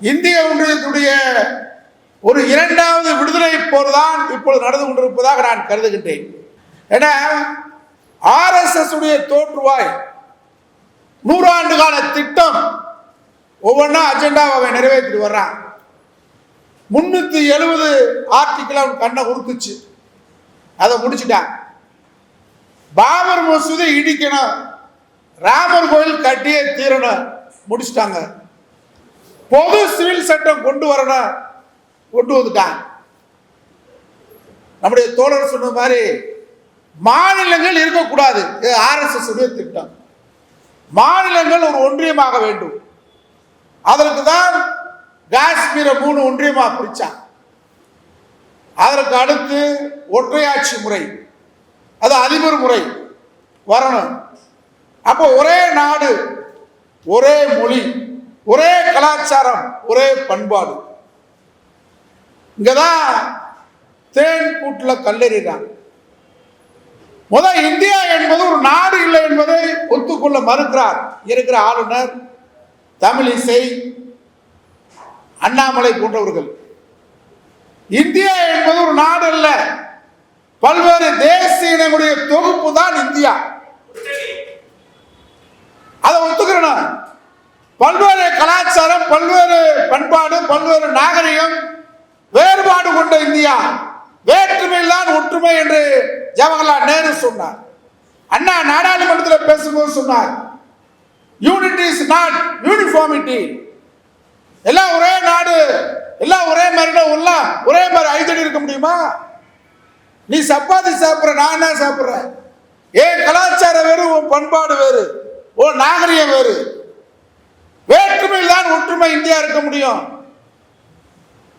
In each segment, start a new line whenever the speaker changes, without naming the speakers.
இந்திய ஒன்றியத்துடைய ஒரு இரண்டாவது விடுதலை போர் தான் இப்பொழுது நடந்து கொண்டிருப்பதாக நான் கருதுகின்றேன். ஏன்னா ஆர்எஸ்எஸ் உடைய தோற்றுவாய் நூறாண்டு கால திட்டம் ஒவ்வொன்றா அஜெண்டாவை அவன் நிறைவேற்றிட்டு வர்றான். முன்னூத்தி எழுபது ஆர்டிக்கிள் அவன் கண்ணை உறுத்துச்சு அதை முடிச்சிட்டான். பாபர் மசூதி இடிக்கணும். ராமர் கோயில் கட்டியே தீரணும். முடிச்சிட்டாங்க. பொது சிவில் சட்டம் கொண்டு வரணும் கொண்டு வந்துட்டான் நம்முடைய தோழர் சொன்ன மாதிரி மாநிலங்கள் இருக்கக்கூடாது. ஆர்எஸ்எஸ் உடைய திட்டம். மாநிலங்கள் ஒரு ஒன்றியமாக வேண்டும். அதற்கு தான் காஷ்மீரை மூணு ஒன்றியமாக பிரிச்சான் அதற்கு அடுத்து ஒற்றையாட்சி முறை அது அதிபர் முறை வரணும். அப்போ ஒரே நாடு ஒரே மொழி ஒரே கலாச்சாரம் ஒரே பண்பாடு. இங்கதான் தேன் கூட்டில் கல்லெறிறாங்க முதல் இந்தியா என்பது ஒரு நாடு இல்லை என்பதை ஒத்துக்கொள்ள மறுக்கிறார். இருக்கிற ஆளுநர் தமிழிசை அண்ணாமலை போன்றவர்கள். இந்தியா என்பது ஒரு நாடு அல்ல. பல்வேறு தேசிய இனங்களுடைய தொகுப்பு தான் இந்தியா. அதை ஒத்துக்கிறேன் பல்வேறு கலாச்சாரம் பல்வேறு பண்பாடு பல்வேறு நாகரிகம் வேறுபாடு கொண்ட இந்தியா. வேற்றுமையில்தான் ஒற்றுமை என்று ஜவஹர்லால் நேரு சொன்னார். அண்ணா நாடாளுமன்றத்தில் பேசும்போது சொன்னார் யூனிட்டி இஸ் நாட் யூனிஃபார்மிட்டி எல்லாம் ஒரே நாடு எல்லாம் ஒரே மாதிரி எல்லாம் ஒரே மாதிரி ஐதடி இருக்க முடியுமா? நீ சப்பாத்தி சாப்பிட்ற நான் என்ன சாப்பிட்றேன். ஏன் கலாச்சாரம் வேறு உன் பண்பாடு வேறு உன் நாகரிகம் வேறு? வேற்றுமையில் தான் ஒற்றுமை இந்தியா இருக்க முடியும்.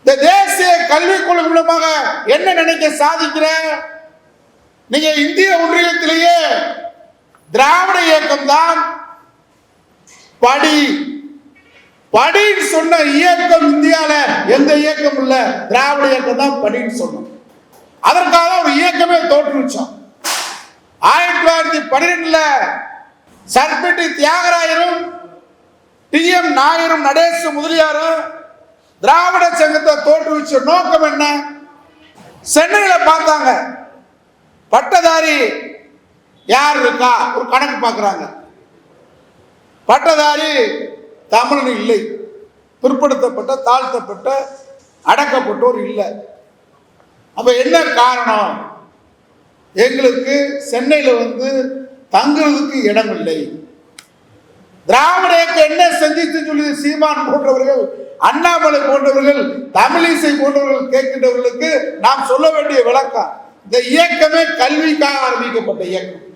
இந்த தேசிய கல்விக் குழு மூலமாக என்ன நினைக்க சாதிக்கிற? நீங்க இந்திய ஒன்றியத்திலேயே திராவிட இயக்கம் தான் படி. படின்னு சொன்ன இயக்கம் இந்தியால எந்த இயக்கம் இல்ல. திராவிட இயக்கம் தான் படின்னு சொன்னோம். அதற்காக ஒரு இயக்கமே தோற்றுவிச்சோம் ஆயிரத்தி தொள்ளாயிரத்தி பன்னிரெண்டுல சர்பெட்டி தியாகராயரும் டி எம் நாயரும் நடேச முதலியாரும் திராவிட சங்கத்தை தோற்றுவிச்ச நோக்கம் என்ன? சென்னையில பார்த்தாங்க. பட்டதாரி யார் இருக்கா? ஒரு கணக்கு பார்க்குறாங்க. பட்டதாரி தமிழன் இல்லை. பிற்படுத்தப்பட்ட தாழ்த்தப்பட்ட அடக்கப்பட்டோர் இல்லை. அப்ப என்ன காரணம்? எங்களுக்கு சென்னையில் வந்து தங்குறதுக்கு இடம் இல்லை திராவிட இயக்கம் என்ன செஞ்சிச்சு சொல்லி சீமான் போன்றவர்கள் அண்ணாமலை போன்றவர்கள் தமிழிசை போன்றவர்கள் கேட்கின்றவர்களுக்கு நாம் சொல்ல வேண்டிய விளக்கம். இந்த இயக்கமே கல்விக்காக ஆரம்பிக்கப்பட்ட இயக்கம்.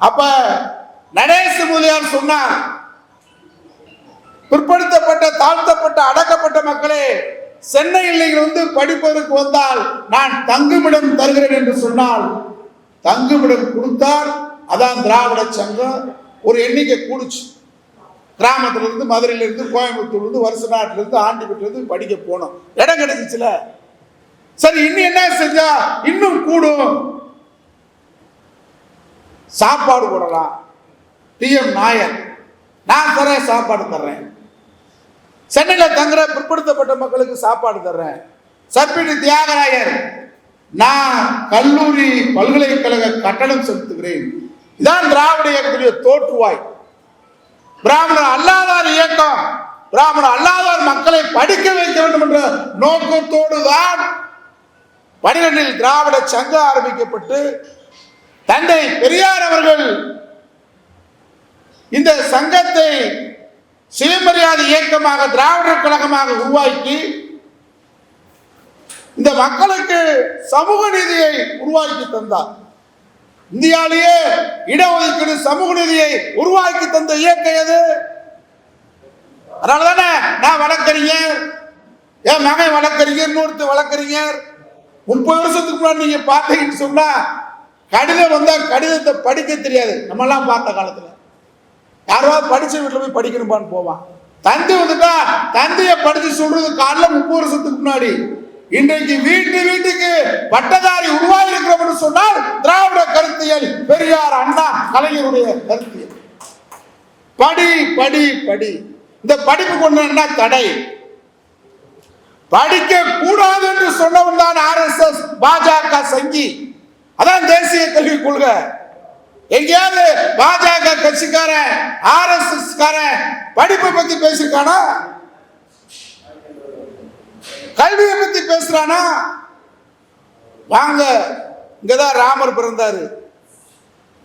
அப்ப நடேச முதலியார் சொன்னார் பிற்படுத்தப்பட்ட தாழ்த்தப்பட்ட அடக்கப்பட்ட மக்களே சென்னையில் இருந்து படிப்பதற்கு வந்தால் நான் தங்குமிடம் தருகிறேன் என்று சொன்னால் தங்குமிடம் கொடுத்தால் அதான் திராவிட சங்கம். ஒரு எண்ணிக்கை கூடுச்சு. கிராமத்துலேருந்து மதுரையிலேருந்து கோயம்புத்தூர்லேருந்து வருஷ நாட்டிலேருந்து ஆண்டிப்பட்டிலேருந்து படிக்க போனோம். இடம் கிடைச்சிச்சுல. சரி இன்னும் என்ன செஞ்சா? இன்னும் கூடும். சாப்பாடு போடலாம். டிஎம் நாயர் நான் தரேன் சாப்பாடு தர்றேன். சென்னையில் தங்குற பிற்படுத்தப்பட்ட மக்களுக்கு சாப்பாடு தர்றேன். சப்பிடி தியாகராயர் நான் கல்லூரி பல்கலைக்கழக கட்டணம் செலுத்துகிறேன். இதான் திராவிட இயக்கத்துடைய தோற்றுவாய் பிராமணர் அல்லாதார் இயக்கம். பிராமணர் அல்லாதார் மக்களை படிக்க வைக்க வேண்டும் என்ற நோக்கத்தோடு தான் பனிரெண்டில் திராவிட சங்கம் ஆரம்பிக்கப்பட்டு தந்தை பெரியார் அவர்கள் இந்த சங்கத்தை சுயமரியாதை இயக்கமாக திராவிடர் கழகமாக உருவாக்கி இந்த மக்களுக்கு சமூக நீதியை உருவாக்கி தந்தார். இந்தியாவிலேயே இடஒதுக்கீடு சமூக நிதியை உருவாக்கி தந்த இயக்கம் எது? அதனால தானே நான் வழக்கறிஞர். என் மகன் வழக்கறிஞர் இன்னொருத்தர் வழக்கறிஞர். முப்பது வருஷத்துக்கு முன்னாடி நீங்க பார்த்தீங்கன்னு சொன்னா கடிதம் வந்தா கடிதத்தை படிக்க தெரியாது. நம்மெல்லாம் பார்த்த காலத்துல. யாராவது படிச்ச வீட்டில் போய் படிக்கணுமான்னு போவான். தந்தை வந்துட்டா தந்தையை படிச்சு சொல்றது காலைல முப்பது வருஷத்துக்கு முன்னாடி இன்றைக்கு வீட்டு வீட்டுக்கு பட்டதாரி உருவாகி சொன்னால் திராவிட கருத்தியல் பெரியார் அண்ணா கலைஞருடைய கருத்தியல். படி படி படி. இந்த படிப்பு கொண்டு என்ன தடை. படிக்க கூடாது என்று சொன்னவன் தான் ஆர்எஸ்எஸ் பாஜக சங்கி. அதான் தேசிய கல்விக் கொள்கை. எங்கேயாவது பாஜக கட்சிக்காரன் எஸ் காரன் படிப்பை பத்தி பேசிருக்கானா கல்வியை பத்தி பேசுறானா? வாங்க இங்கதான் ராமர் பிறந்தாரு.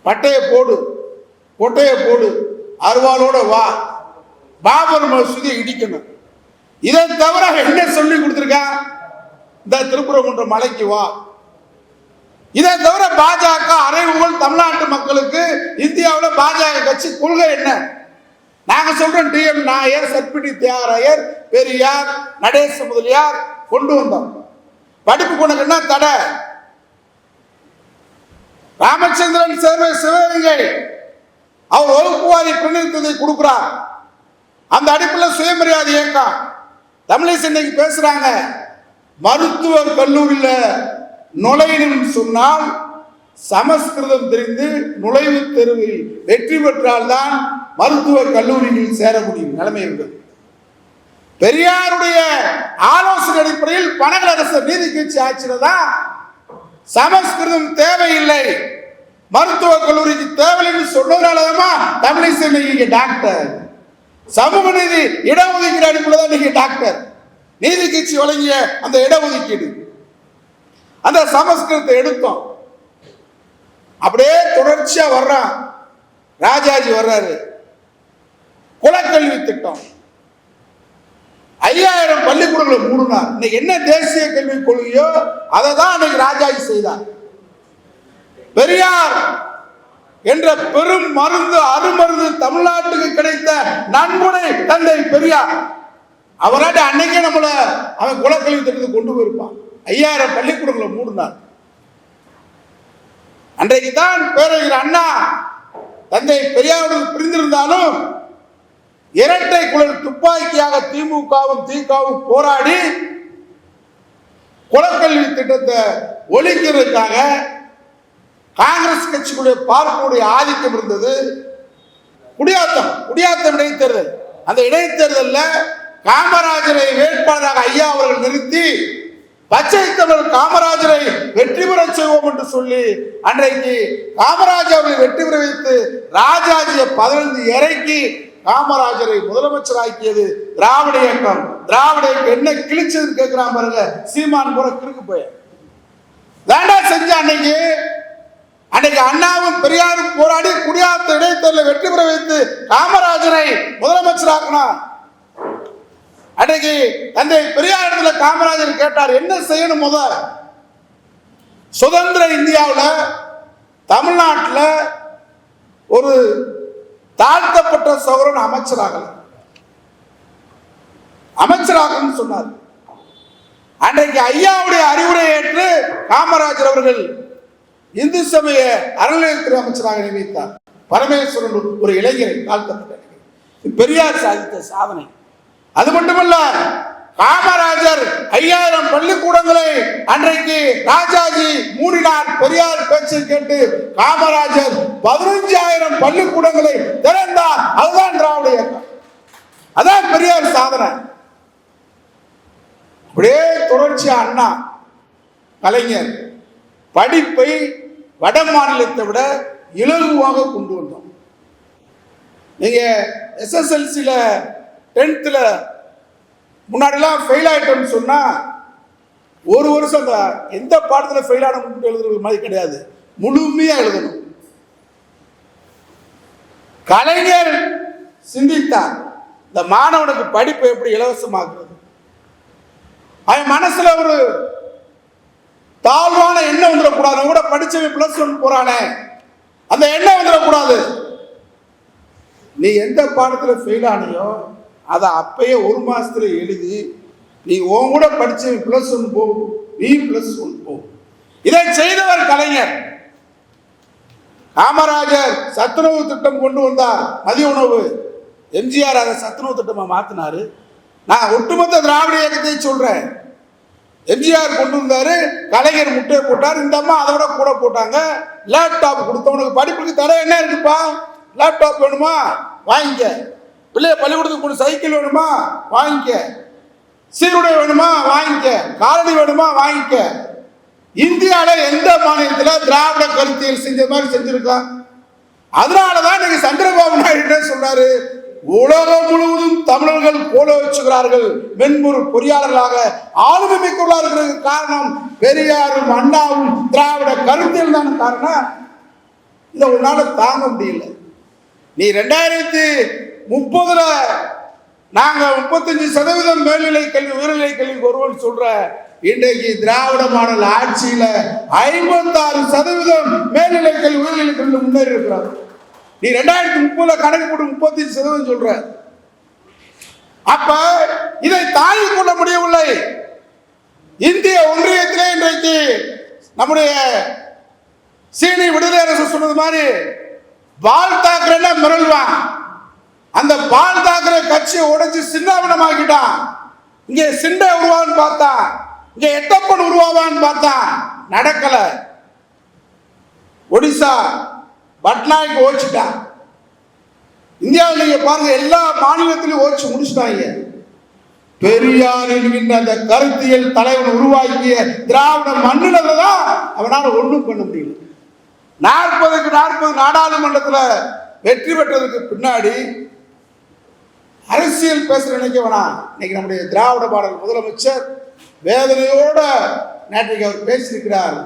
பட்டைய போடு கொட்டைய போடு அருவாளோட வா. பாபர் மசூதியை இடிக்கணும். இதை தவிர என்ன சொல்லி கொடுத்துருக்கா? இந்த திருப்புரங்குன்ற மலைக்கு வா. இதை தவிர பாஜக அறைவுகள் தமிழ்நாட்டு மக்களுக்கு இந்தியாவில் பாஜக கட்சி கொள்கை என்ன? நாங்கள் சொல்றோம் T M Nair sir P T Thiyagarayar Periyar Natesa Mudaliar கொண்டு வந்தோம். படிப்பு கொண்டு தடை? ராமச்சந்திரன் சேவை சிவகங்கை. அவர் வகுப்புவாரி பிரதிநிதித்துவத்தை கொடுக்குறார். அந்த அடிப்பில் சுயமரியாதை இயக்கம் தமிழிசை இன்னைக்கு பேசுறாங்க. மருத்துவ கல்லூரியில் நுழையணும்னு சொன்னால் சமஸ்கிருதம் தெரிந்து நுழைவுத் தேர்வில் வெற்றி பெற்றால்தான் மருத்துவ கல்லூரியில் சேரக்கூடிய நிலைமை இருந்தது பெரியாருடைய ஆலோசனை அடிப்படையில் பனகல் அரசு நீதி கட்சி ஆட்சியில தான் சமஸ்கிருதம் தேவையில்லை. மருத்துவ கல்லூரிக்கு தேவையில்லைன்னு சொன்னதுனாலதான் தமிழிசை இன்னைக்கு டாக்டர். சமூக நீதி இடஒதுக்கீடு அடிப்படையில் தான் நீங்க டாக்டர். நீதி கட்சி வழங்கிய அந்த இடஒதுக்கீடு. அந்த சமஸ்கிருதத்தை எடுத்தோம். அப்படியே தொடர்ச்சியா வர்றான். ராஜாஜி வர்றாரு. குலக்கல்வி திட்டம். ஐயாயிரம் பள்ளிக்கூடங்களை மூடினார். இன்னைக்கு என்ன தேசிய கல்விக் கொள்கையோ அதை தான் அன்னைக்கு ராஜாஜி செய்தார். பெரியார் என்ற பெரும் மருந்து அருமருந்து தமிழ்நாட்டுக்கு கிடைத்த நன்கொடை தந்தை பெரியார். அவராட்ட அன்னைக்கே நம்மள அவன் குலக்கல்வி திட்டத்தை கொண்டு போயிருப்பான். ஐயாயிரம் பள்ளிக்கூடங்களை மூடினார். அன்றைக்கு தான் பேரறிஞர் அண்ணா தந்தை பெரியாருடன் பிரிந்திருந்தாலும் இரட்டை குழல் துப்பாக்கியாக திமுகவும் திகவும் போராடி குலக்கல்வி திட்டத்தை ஒழிக்கிறதுக்காக காங்கிரஸ் கட்சிக்குடைய பார்ப்புடைய ஆதிக்கம் இருந்தது. குடியாத்தம் குடியாத்தம் இடைத்தேர்தல். அந்த இடைத்தேர்தலில் காமராஜரை வேட்பாளராக ஐயா அவர்கள் நிறுத்தி பச்சை தமிழர் காமராஜரை வெற்றி பெற செய்வோம் என்று சொல்லி அன்றைக்கு காமராஜ் அவர்களை வெற்றி பெற வைத்து ராஜாஜியை பதினைந்து இறக்கி காமராஜரை முதலமைச்சராக்கியது திராவிட இயக்கம். திராவிட இயக்கம் என்ன கிழிச்சதுன்னு கேட்கிறான் பாருங்க. சீமான் கூட கிறுக்கு போய். வேண்டாம் செஞ்ச அன்னைக்கு. அன்னைக்கு அண்ணாவும் பெரியாரும் போராடி குடியாத்த இடைத்தேர்தலை வெற்றி பெற வைத்து காமராஜரை முதலமைச்சராக்கினார். அன்னைக்கு தந்தை பெரியார் இடத்துல காமராஜர் கேட்டார் என்ன செய்யணும் முத? சுதந்திர இந்தியாவில் தமிழ்நாட்டில் ஒரு தாழ்த்தப்பட்ட சௌரன் அமைச்சராகல. அமைச்சராகன்னு சொன்னார். அன்றைக்கு ஐயாவுடைய அறிவுரை ஏற்று காமராஜர் அவர்கள் இந்து சமய அறநிலையத்துறை அமைச்சராக நியமித்தார். பரமேஸ்வரன் ஒரு இளைஞரை தாழ்த்தப்பட்ட பெரியார் சாதித்த சாதனை. அது மட்டுமல்ல காமராஜர் ஐயாயிரம் பள்ளிக்கூடங்களை அன்றைக்கு ராஜாஜி மூடினார். பெரியார் பேச்சு கேட்டு காமராஜர் பதினஞ்சாயிரம் பள்ளிக்கூடங்களை திறந்தார். அதுதான் திராவிட இயக்கம். அதான் பெரியார் சாதனை. அப்படியே தொடர்ச்சியா அண்ணா கலைஞர் படிப்பை வட மாநிலத்தை விட இலகுவாக கொண்டு வந்தோம். நீங்க எஸ்எஸ்எல்சியில் டென்த்தில் முன்னாடிலாம் ஃபெயில் ஆகிட்டோம்னு சொன்னால் ஒரு வருஷம் அந்த எந்த பாடத்தில் ஃபெயில் ஆன எழுதுறது மாதிரி கிடையாது. முழுமையாக எழுதணும். கலைஞர் சிந்தித்தார் இந்த மாணவனுக்கு படிப்பு எப்படி இலவசமாக்குறது அவன் மனசுல ஒரு தாழ்வான எண்ணம் வந்துடக்கூடாது. கூட படிச்சவன் பிளஸ் ஒன் போகிறானே அந்த எண்ணம் வந்துடக்கூடாது. நீ எந்த பாடத்தில் ஃபெயில் ஆனியோ அதை அப்பயே ஒரு மாதத்தில் எழுதி நீ உன் கூட படித்து ப்ளஸ் ஒன் போ நீ ப்ளஸ் ஒன் போ. இதை செய்தவர் கலைஞர். காமராஜர் சத்துணவு திட்டம் கொண்டு வந்தார். மதிய உணவு. எம்ஜிஆர் அதை சத்துணவு திட்டமாக மாற்றினார் நான் ஒட்டுமொத்த திராவிட இயக்கத்தை சொல்கிறேன் எம்ஜிஆர் கொண்டு வந்தார் கலைஞர் முட்டையை போட்டார். இந்த அம்மா அதை விட கூட போட்டாங்க. லேப்டாப் கொடுத்தவனுக்கு படிப்புக்கு தடை என்ன இருக்குப்பா? லேப்டாப் வேணுமா? வாங்கிக்க. பிள்ளைய பள்ளிக்கூடத்துக்கு கொண்டு சைக்கிள் வேணுமா? வாங்கிக்க. சீருடை வேணுமா? வாங்கிக்க. காலணி வேணுமா? வாங்கிக்க. இந்தியாவில் எந்த மாநிலத்தில் திராவிட கருத்தியல் செஞ்ச மாதிரி செஞ்சிருக்கா அதனாலதான் நீங்க சந்திரபாபு நாயுடு என்ன சொல்றாரு உலகம் முழுவதும் தமிழர்கள் போல வச்சுக்கிறார்கள் மென்பொருள் பொறியாளர்களாக ஆளுமை மிக்கவர்களாக இருக்கிறதுக்கு காரணம் பெரியாரும் அண்ணாவும் திராவிட கருத்தியல் தானே காரணம். இதை உன்னால தாங்க முடியல. நீ ரெண்டாயிரத்தி முப்பதுல நாங்க முப்பத்தஞ்சு சதவீதம் மேல்நிலை கல்வி உயர்நிலை கல்வி ஒருவன் சொல்ற இன்றைக்கு திராவிட மாடல் ஆட்சியில ஐம்பத்தாறு சதவீதம் மேல்நிலை கல்வி உயர்நிலை கல்வி முன்னேறி இருக்கிறார். நீ ரெண்டாயிரத்தி முப்பதுல கணக்கு போட்டு முப்பத்தஞ்சு சதவீதம் சொல்ற. அப்ப இதை தாங்கிக் கொள்ள முடியவில்லை. இந்திய ஒன்றியத்திலே இன்றைக்கு நம்முடைய சீனி விடுதலை அரசு சொன்னது மாதிரி பால் மிரள்வான். அந்த பால் தாக்குற கட்சியை உடைச்சு சின்னாபினமாக்கிட்டான் இங்கே சிண்டை உருவான்னு பார்த்தா இங்க எட்டப்பன் உருவாவான்னு பார்த்தா நடக்கல. ஒடிசா பட்நாயக் ஓச்சிட்டான் இந்தியாவில் நீங்க பாருங்க எல்லா மாநிலத்திலையும் ஓச்சு முடிச்சிட்டாங்க. பெரியார் என்கின்ற அந்த கருத்தியல் தலைவன் உருவாக்கிய திராவிட மண்ணில தான் அவனால ஒன்றும் பண்ண முடியல. நாற்பதுக்கு நாற்பது நாடாளுமன்றத்தில் வெற்றி பெற்றதுக்கு பின்னாடி அரசியல் பேச நினைக்க வேணாம். இன்னைக்கு நம்முடைய திராவிட பாடல் முதலமைச்சர் வேதனையோட நேற்றைக்கு அவர் பேசியிருக்கிறார்.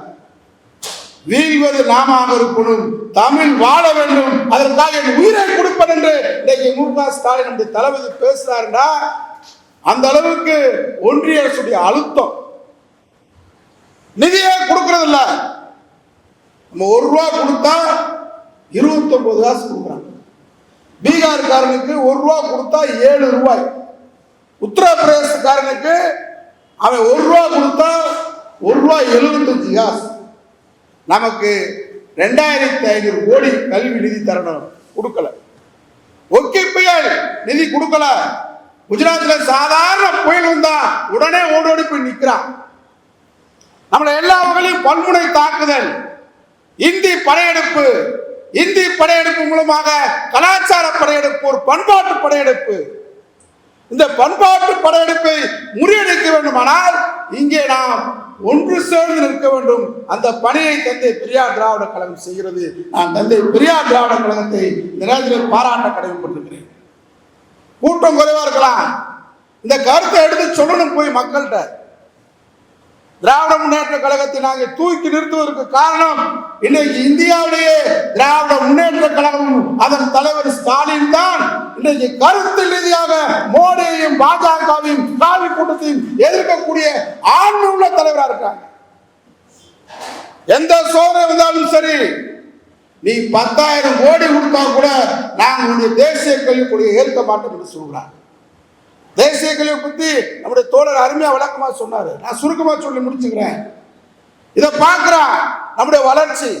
வீழ்வது நாமாக இருக்கணும் தமிழ் வாழ வேண்டும். அதற்காக என் உயிரை கொடுப்பேன் என்று இன்னைக்கு மு க ஸ்டாலின் நம்முடைய தளபதி பேசுறாருன்னா அந்த அளவுக்கு ஒன்றிய அரசுடைய அழுத்தம். நிதியே கொடுக்கறது நம்ம ஒரு ரூபா கொடுத்தா இருபத்தொன்பது காசு கொடுக்குறாங்க. பீகார்காரனுக்கு ஒரு ரூபா கொடுத்தா ஏழு ரூபாய். உத்தரப்பிரதேசக்காரனுக்கு அவன் ஒரு ரூபா கொடுத்தா ஒரு ரூபா எழுபத்தஞ்சு காசு. நமக்கு ரெண்டாயிரத்தி ஐநூறு கோடி கல்வி நிதி தரணும். கொடுக்கல. ஒக்கி புயல் நிதி கொடுக்கல. குஜராத்ல சாதாரண புயல் வந்தா உடனே ஓடோடி போய் நிற்கிறான் நம்மளை எல்லா வகையிலும் பன்முனை தாக்குதல். இந்தி படையெடுப்பு இந்தி படையெடுப்பு மூலமாக கலாச்சார படையெடுப்பு ஒரு பண்பாட்டு படையெடுப்பு. இந்த பண்பாட்டு படையெடுப்பை முறியடிக்க வேண்டுமானால் இங்கே நாம் ஒன்று சேர்ந்து நிற்க வேண்டும். அந்த பணியை தந்தை பெரியார் திராவிட கழகம் செய்கிறது. நான் தந்தை பெரியார் திராவிட கழகத்தை இந்த நேரத்தில் பாராட்ட கடமைப்பட்டிருக்கிறேன். கூட்டம் குறைவா இருக்கலாம். இந்த கருத்தை எடுத்து சொல்லணும் போய் மக்கள்கிட்ட. திராவிட முன்னேற்ற கழகத்தை நாங்கள் தூக்கி நிறுத்துவதற்கு காரணம் இன்னைக்கு இந்தியாவிலேயே திராவிட முன்னேற்ற கழகம் அதன் தலைவர் ஸ்டாலின் தான். இன்றைக்கு கருத்து ரீதியாக மோடியையும் பாஜகவையும் காவி கூட்டத்தையும் எதிர்க்கக்கூடிய ஆண்மை உள்ள தலைவரா இருக்காங்க. எந்த சோதனை வந்தாலும் சரி நீ பத்தாயிரம் கோடி கொடுத்தா கூட நான் உன்னுடைய தேசிய கல்விக் கொள்கையை ஏற்க மாட்டோம் என்று சொல்கிறார் தேசிய கல்வியை பற்றி நம்முடைய தோழர் அருமையாக விளக்கமாக சொன்னார். நான் சுருக்கமாக சொல்லி முடிச்சுக்கிறேன். இதை பார்க்குறான் நம்முடைய வளர்ச்சி.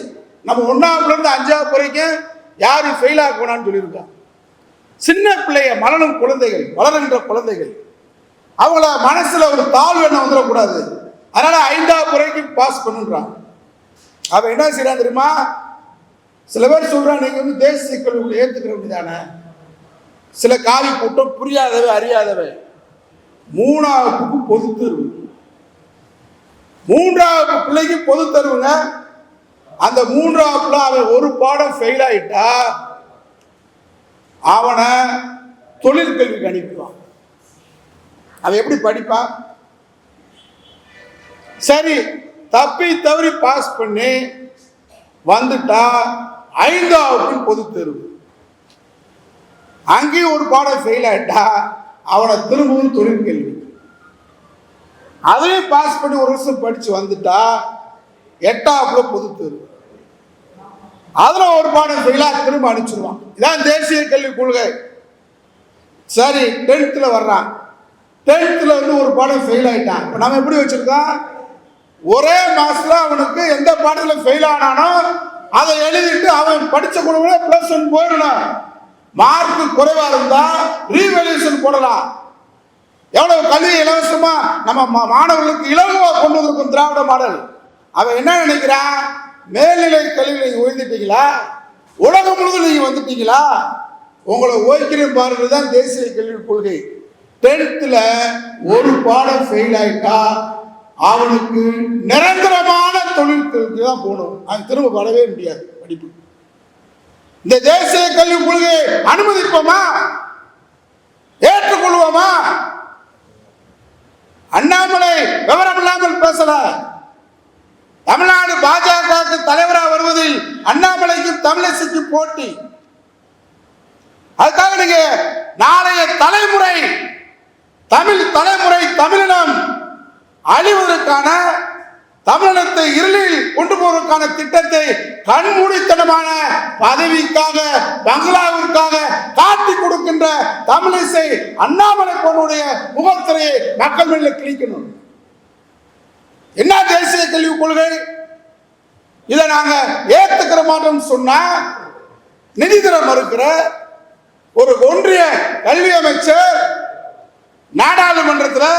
நம்ம ஒன்றாவதுலேருந்து அஞ்சாவது வரைக்கும் யாரும் ஃபெயில் ஆக வேணாம்னு சொல்லியிருக்கான். சின்ன பிள்ளைய மலனும் குழந்தைகள் வளருகின்ற குழந்தைகள். அவங்கள மனசில் ஒரு தாழ்வு எண்ணம் வந்துடக்கூடாது. அதனால் ஐந்தாவது வரைக்கும் பாஸ் பண்ணுன்றான். அவன் என்ன செய்கிறான் தெரியுமா? சில பேர் சொல்கிறான் நீங்கள் வந்து தேசிய கல்வி ஏற்றுக்கிற வேண்டியதானே சில காவி கூட்டம் புரியாதவை அறியாதவை. மூணாவதுக்கு பொது தேர்வு. மூன்றாவது பிள்ளைக்கு பொது தேர்வுங்க. அந்த மூன்றாவதுல அவன் ஒரு பாடம் ஃபெயில் ஆயிட்டா அவனை தொழிற்கல்விக்கு அனுப்பிடுவான். அவன் எப்படி படிப்பான்? சரி தப்பி தவறி பாஸ் பண்ணி வந்துட்டா ஐந்தாவது பொது தேர்வு. அங்கேயும் ஒரு பாடம் செய்யலட்டா அவனை திரும்பவும் தொழில் கேள்வி. அதையும் பாஸ் பண்ணி ஒரு வருஷம் படிச்சு வந்துட்டா எட்டாப்புல பொது தேர்வு. அதுல ஒரு பாடம் செய்யலா திரும்ப அனுப்பிச்சிருவான். இதான் தேசிய கல்விக் கொள்கை. சரி டென்த்தில் வர்றான். டென்த்தில் வந்து ஒரு பாடம் ஃபெயில் ஆயிட்டான். இப்போ நம்ம எப்படி வச்சிருக்கோம்? ஒரே மாசத்துல அவனுக்கு எந்த பாடத்தில் ஃபெயில் ஆனானோ அதை எழுதிட்டு அவன் படிச்ச குழுவில் பிளஸ் ஒன் போயிடணும். மார்க் குறைவா இருந்தா ரீவேல்யூஷன் போடலாம். எவ்வளவு கல்வி இலவசமா நம்ம மா- மாணவர்களுக்கு இலவசமா கொண்டு வந்திருக்கும் திராவிட மாடல். அவன் என்ன நினைக்கிறான்? மேல்நிலை கல்வி நீங்க உயர்ந்துட்டீங்களா உலகம் முழுவதும் நீங்க வந்துட்டீங்களா உங்களை ஓய்க்கிறேன் பாருங்க தான் தேசிய கல்விக் கொள்கை. டென்த்தில் ஒரு பாடம் ஃபெயில் ஆயிட்டா அவனுக்கு நிரந்தரமான தொழிற்கல்விக்கு தான் போகணும். அது திரும்ப வரவே முடியாது படிப்பு இந்த தேசிய கல்விக் கொள்கையை அனுமதிப்போமா? ஏற்றுக்கொள்வோமா? அண்ணாமலை விவரம் இல்லாமல் பேசல. தமிழ்நாடு பாஜக தலைவராக வருவதில் அண்ணாமலைக்கு தமிழிசைக்கும் போட்டி. அதுக்காக நீங்க நாளைய தலைமுறை தமிழ் தலைமுறை தமிழினம் அழிவதற்கான தமிழகத்தை இருளில் கொண்டு போவதற்கான திட்டத்தை கண்மூடித்தனமான பதவிக்காக பங்களாவிற்காக காட்டி கொடுக்கின்ற தமிழிசை அண்ணாமலை பொண்ணுடைய முகத்திரையை மக்கள் மேல கிழிக்கணும். என்ன தேசிய கல்விக் கொள்கை? இதை நாங்க ஏத்துக்கிற மாட்டோம் சொன்னா நிதி தர மறுக்கிற ஒரு ஒன்றிய கல்வி அமைச்சர் நாடாளுமன்றத்தில்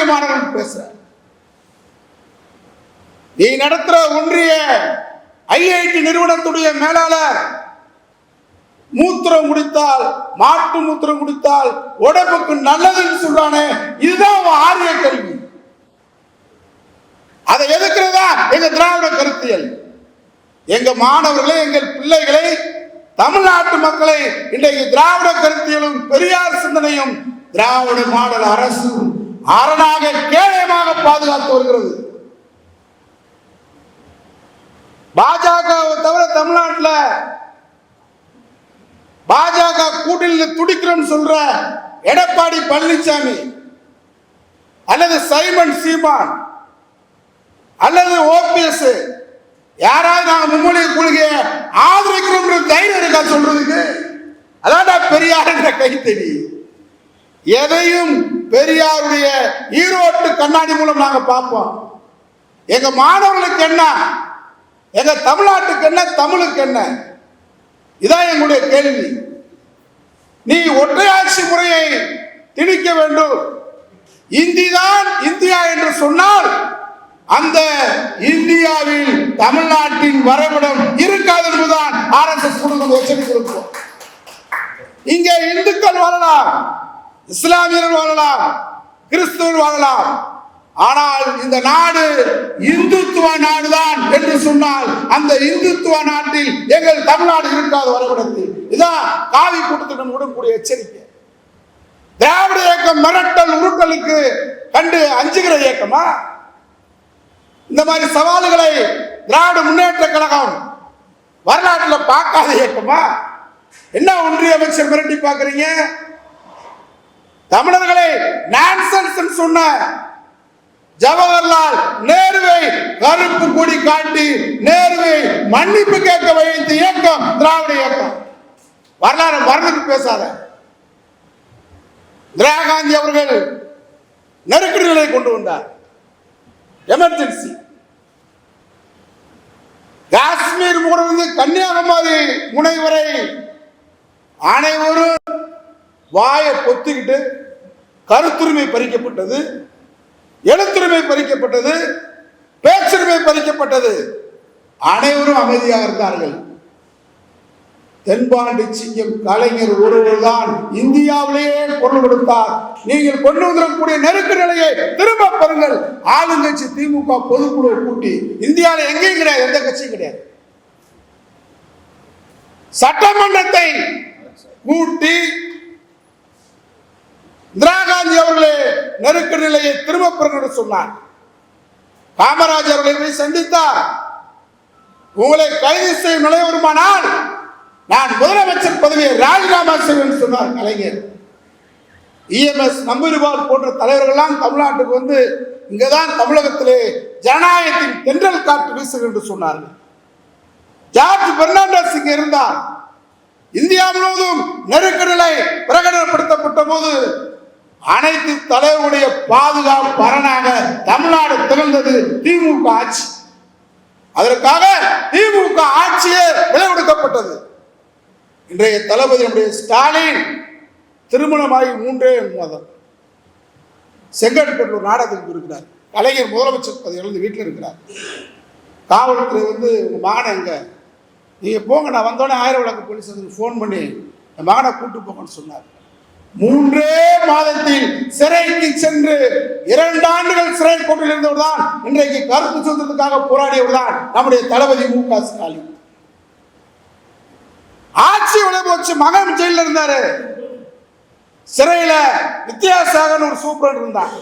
அநாகரிகமானவன் பேசுற நீ நடத்துற ஒன்றிய ஐஐடி நிறுவனத்துடைய மேலாளர் மூத்திரம் குடித்தால் மாட்டு மூத்திரம் குடித்தால் உடம்புக்கு நல்லதுன்னு சொல்றானே இதுதான் அவன் ஆரிய கல்வி. அதை எதுக்குறதா எங்க திராவிட கருத்தியல். எங்க மாணவர்களை எங்கள் பிள்ளைகளை தமிழ்நாட்டு மக்களை இன்றைக்கு திராவிட கருத்தியலும் பெரியார் சிந்தனையும் திராவிட மாடல் அரசு அரணாக கேடயமாக பாதுகாத்து வருகிறது. பாஜக தவிர தமிழ்நாட்டில் பாஜக கூட்டணியில் துடிக்கிறோம் சொல்ற எடப்பாடி பழனிசாமி அல்லது சைமன் சீமான் அல்லது ஓபிஎஸ் யாராவது நாங்கள் மும்மொழி கொள்கையை ஆதரிக்கிறோம் தைரியம் இருக்கா சொல்றதுக்கு? அதான் பெரியார் என்ற கைத்தறி எதையும் பெரியாருடைய ஈரோட்டு கண்ணாடி மூலம் நாங்கள் பார்ப்போம். எங்க மாணவர்களுக்கு என்ன? எங்க தமிழ்நாட்டுக்கு என்ன? தமிழுக்கு என்ன? இதான் எங்களுடைய கேள்வி. நீ ஒற்றையாட்சி முறையை திணிக்க வேண்டும். இந்தி தான் இந்தியா என்று சொன்னால் அந்த இந்தியாவில் தமிழ்நாட்டின் வரைபடம் இருக்காது என்பதுதான் ஆர் எஸ் எஸ் குடும்பம் எச்சரித்திருக்கிறோம் இங்கே இந்துக்கள் வரலாம் இஸ்லாமியர்கள் வாழலாம் கிறிஸ்துவர் வாழலாம். ஆனால் இந்த நாடு இந்துத்துவ நாடுதான் என்று சொன்னால் அந்த இந்துத்துவ நாட்டில் எங்கள் தமிழ்நாடு இருக்காது வரைபடத்தில் இதான் காவி கூட்டத்துடன் விடக்கூடிய எச்சரிக்கை. திராவிட இயக்கம் மிரட்டல் உருட்டலுக்கு கண்டு அஞ்சுகிற இயக்கமா? இந்த மாதிரி சவால்களை திராவிட முன்னேற்ற கழகம் வரலாற்றில் பார்க்காத இயக்கமா? என்ன ஒன்றிய அமைச்சர் மிரட்டி பார்க்குறீங்க? தமிழர்களை நான்சென்ஸ் சொன்ன ஜவஹர்லால் நேருவை கருப்பு கொடி காட்டி நேருவை மன்னிப்பு கேட்க வைத்த இயக்கம் திராவிட இயக்கம். வரலாறு மறந்துட்டு பேசாத. இந்திரா காந்தி அவர்கள் நெருக்கடி நிலை கொண்டு வந்தார். எமர்ஜென்சி காஷ்மீர் முதலிருந்து கன்னியாகுமரி முனை வரை அனைவரும் வாயை பொத்திக்கிட்டு கருத்துரிமை பறிக்கப்பட்டது எழுத்துரிமை பறிக்கப்பட்டது பேச்சுரிமை பறிக்கப்பட்டது. அனைவரும் அமைதியாக இருந்தார்கள். தென்பாண்டி சிங்கம் கலைஞர் ஒருவர்தான் இந்தியாவிலேயே கொண்டு கொடுத்தார். நீங்கள் கொண்டு வந்திருக்கக்கூடிய நெருக்க நிலையை திரும்ப பெறுங்கள். ஆளுங்கட்சி திமுக பொதுக்குழு கூட்டி இந்தியாவில் எங்கேயும் கிடையாது எந்த கட்சியும் கிடையாது. சட்டமன்றத்தை கூட்டி இந்திரா காந்தி அவர்களே நெருக்க நிலையை திரும்ப பெறுங்கள் என்று சொன்னார். காமராஜர் அவர்களை போய் சந்தித்தார். உங்களை கைது செய்யும் நிலை வருமானால் நான் முதலமைச்சர் பதவியை ராஜினாமா செய்வேன் சொன்னார் கலைஞர். இஎம்எஸ் நம்பூரிபால் போன்ற தலைவர்கள்லாம் தமிழ்நாட்டுக்கு வந்து இங்கதான் தமிழகத்திலே ஜனநாயகத்தின் தென்றல் காற்று வீசுகள் என்று சொன்னார்கள். ஜார்ஜ் பெர்னாண்டஸ் இங்கே இருந்தார். இந்தியா முழுவதும் நெருக்க நிலை பிரகடனப்படுத்தப்பட்ட போது அனைத்து தலைவருடைய பாதுகாப்பு பரனாக தமிழ்நாடு திகழ்ந்தது திமுக ஆட்சி. அதற்காக திமுக ஆட்சியே விளைவெடுக்கப்பட்டது. இன்றைய தளபதி நம்முடைய ஸ்டாலின் திருமணமாகி மூன்றே மாதம். செங்கல்பட்டு ஒரு நாடகத்துக்கு இருக்கிறார் கலைஞர் முதலமைச்சர் பதவி இழந்து வீட்டில் இருக்கிறார். காவல்துறை வந்து உங்கள் மகனை எங்கே? நீங்கள் போங்க நான் வந்தோடனே ஆயிரம் விளக்கு போலீஸ் ஃபோன் பண்ணி என் மகனை கூட்டு போங்கன்னு சொன்னார். மூன்றே மாதத்தில் சிறைக்கு சென்று இரண்டு ஆண்டுகள் சிறை கோட்டில் இருந்தவர் தான் இன்றைக்கு கருத்து சுதந்திரத்துக்காக போராடியவர் தான் நம்முடைய தளபதி மு க ஸ்டாலின். ஆட்சி உழைப்பு போச்சு மகன் ஜெயில இருந்தாரு. சிறையில வித்யாசாகர் ஒரு சூப்பரன் இருந்தான்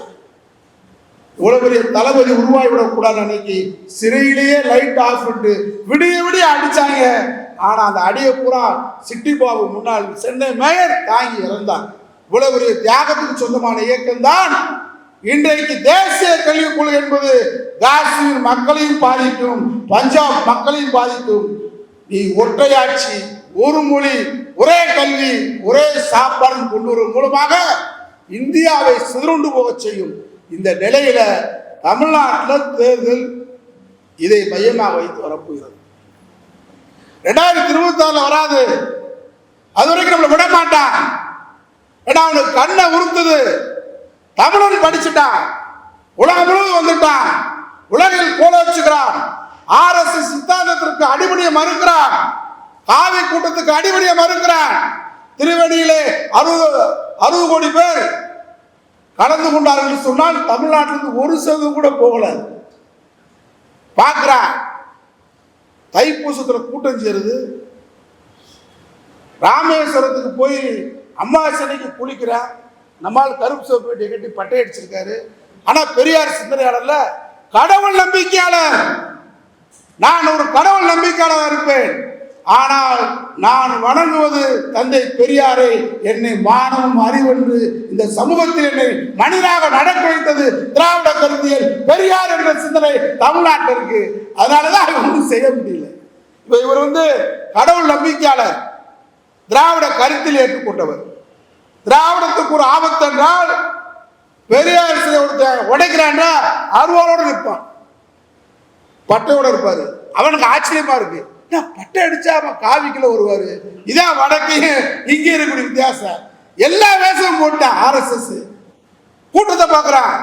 இவ்வளவு பெரிய தளபதி உருவாகி விடக்கூடாது அன்னைக்கு. சிறையிலேயே லைட் ஆஃப் பண்ணிட்டு விடிய விடிய அடிச்சாங்க. ஆனா அந்த அடிய பூரா சிட்டி பாபு முன்னாள் சென்னை மேயர் தாங்கி இறந்தார். இவ்வளவு பெரிய தியாகத்துக்கு சொந்தமான இயக்கம் தான் இன்றைக்கு தேசிய கல்விக் கொள்கை என்பது காஷ்மீர் மக்களையும் பாதிக்கும் பஞ்சாப் மக்களையும் பாதிக்கும். நீ ஒற்றையாட்சி ஒரு மொழி ஒரே கல்வி ஒரே சாப்பாடு கொண்டு வரும் மூலமாக இந்தியாவை சிதறுண்டு போகச் செய்யும். இந்த நிலையில தமிழ்நாட்டில் தேர்தல் இதை மையமாக வைத்து வரப்போகிறது. ரெண்டாயிரத்தி இருபத்தி ஆறுல வராது. அது வரைக்கும் நம்மளை விட மாட்டான். ஏன்னா அவனுக்கு கண்ணை உறுத்துது. தமிழன் படிச்சுட்டான். உலகம் முழுவதும் வந்துட்டான். உலகில் கோல வச்சுக்கிறான் ஆர் எஸ் எஸ் சித்தாந்தத்திற்கு அடிபணிய மறுக்கிறான். காவி கூட்டத்துக்கு அடிபணிய மறுக்கிறான். திருவடியிலே அறுபது அறுபது கோடி பேர் கலந்து கொண்டார்கள் சொன்னால் தமிழ்நாட்டிலிருந்து ஒரு சதவீதம் கூட போகல. பார்க்கிறான். தைப்பூசத்தில் கூட்டம் சேருது. ராமேஸ்வரத்துக்கு போய் அம்மாசனைக்கு குளிக்கிறான். நம்மால் கருப்பு சோப்பு வேட்டியை கட்டி பட்டை அடிச்சிருக்காரு. ஆனால் பெரியார் சிந்தனையாளர்ல கடவுள் நம்பிக்கையாளர். நான் ஒரு கடவுள் நம்பிக்கையாளராக இருப்பேன். ஆனால் நான் வணங்குவது தந்தை பெரியாரை என்னை மானமும் அறிவென்று இந்த சமூகத்தில் என்னை மனிதனாக நடக்க வைத்தது திராவிட கருத்தியல் பெரியார் என்ற சிந்தனை தமிழ்நாட்டில் அதனாலதான் ஒன்றும் செய்ய முடியல. இப்ப இவர் வந்து கடவுள் நம்பிக்கையாளர் திராவிட கருத்தில் ஏற்றுக்கொண்டவர். திராவிடத்துக்கு ஒரு ஆபத்து என்றால் பெரியார் சிலை ஒருத்தன் உடைக்கிறான்றா நிற்பான். பட்டையோட இருப்பாரு. அவனுக்கு ஆச்சரியமா இருக்கு. பட்டை அடிச்சா அவன் காவிக்குள்ள வருவாரு. இதான் வடக்கையும் இங்கே இருக்கக்கூடிய வித்தியாசம். எல்லா வேஷமும் போட்டான் ஆர்எஸ்எஸ் கூட்டத்தை பார்க்குறான்.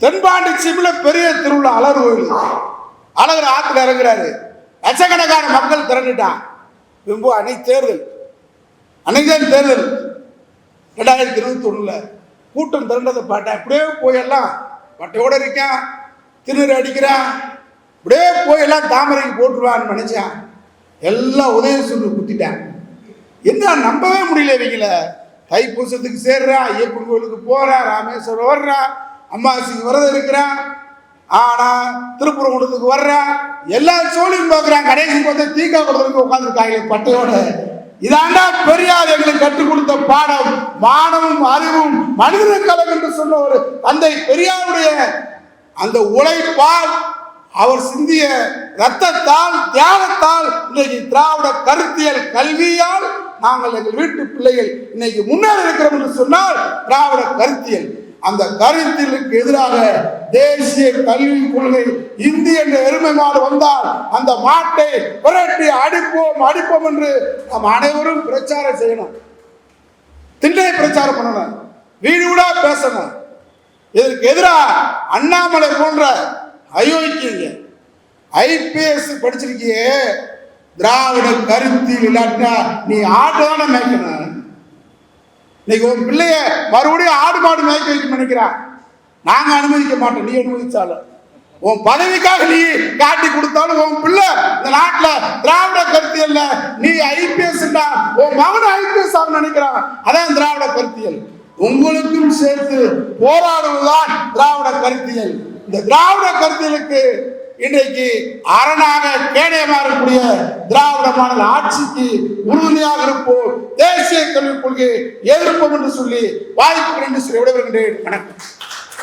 தென்பாண்டி சிம்ல பெரிய திருவிழா அலர் கோயில். அழகர் ஆற்றுல இறங்குறாரு. லட்சக்கணக்கான மக்கள் திரண்டுட்டான். ரொம்ப அன்னைக்கு தேர்தல். அன்னைக்கு தேர்தல். ரெண்டாயிரத்தி இருபத்தி ஒண்ணுல கூட்டம் திரண்டதை பாட்டேன் அப்படியே போயெல்லாம் பட்டையோட இருக்கான் திருநீர் அடிக்கிறான். அப்படியே போயெல்லாம் தாமரைக்கு போட்டுருவான்னு நினச்சேன். எல்லாம் உதய சொல்லி குத்திட்டேன். என்ன நம்பவே முடியல இவங்கள தைப்பூசத்துக்கு சேர்றான் ஐயப்பன் கோயிலுக்கு போறான் ராமேஸ்வரம் வர்றான் அம்மாவாசைக்கு விரதம் இருக்கிறான் ஆனா திருப்புறங்குடத்துக்கு வர்றான் எல்லா சோழியும் பார்க்குறான் கடைசி பார்த்தா தீக்கா கொடுத்துருக்கு உட்காந்துருக்காங்க பட்டையோட. இதாண்டா பெரியார் எங்களுக்கு கற்றுக் கொடுத்த பாடம். மானமும் அறிவும் மனித கலம் என்று சொன்ன ஒரு தந்தை பெரியாருடைய அந்த உழைப்பால் அவர் சிந்திய ரத்தத்தால் தியாகத்தால் இன்னைக்கு திராவிட கருத்தியல் கல்வியால் நாங்கள் எங்கள் வீட்டு பிள்ளைகள் இன்னைக்கு முன்னேறி இருக்கிறோம் என்று சொன்னால் திராவிட கருத்தியல். அந்த கருத்தியலுக்கு எதிராக தேசிய கல்வி கொள்கை இந்தி என்ற எருமை மாடு வந்தால் அந்த மாட்டை புரட்டி அடிப்போம் அடிப்போம் என்று நாம் அனைவரும் பிரச்சாரம் செய்யணும். திண்டை பிரச்சாரம் பண்ணணும். வீடு வீடா பேசணும். இதற்கு எதிராக அண்ணாமலை போன்ற அயோக்கியங்க ஐபிஎஸ் படிச்சிருக்கியே. திராவிட கருத்தி இல்லாட்டா நீ ஆடு தானே மேய்க்கணும். இன்னைக்கு உன் பிள்ளைய மறுபடியும் ஆடு மாடு மேய்க்க வைக்க நினைக்கிறான் நாங்க அனுமதிக்க மாட்டோம் நீ அனுமதிச்சாலும். உன் பதவிக்காக நீ காட்டி கொடுத்தாலும் உன் பிள்ளை இந்த நாட்டில் திராவிட கருத்தியல்ல. நீ ஐபிஎஸ் உன் மகன் ஐபிஎஸ் ஆக நினைக்கிறான். அதான் திராவிட கருத்தியல். உங்களுக்கும் சேர்த்து போராடுவதுதான் திராவிட கருத்தியல். இந்த திராவிட கருத்தியலுக்கு இன்றைக்கு அரணாக கேடயமாக இருக்கக்கூடிய திராவிட மாடல் ஆட்சிக்கு உறுதுணையாக இருப்போம் தேசிய கல்விக் கொள்கையை எதிர்ப்போம் என்று சொல்லி வாய்ப்பு என்று சொல்லி விடைபெறுகின்றேன். வணக்கம்.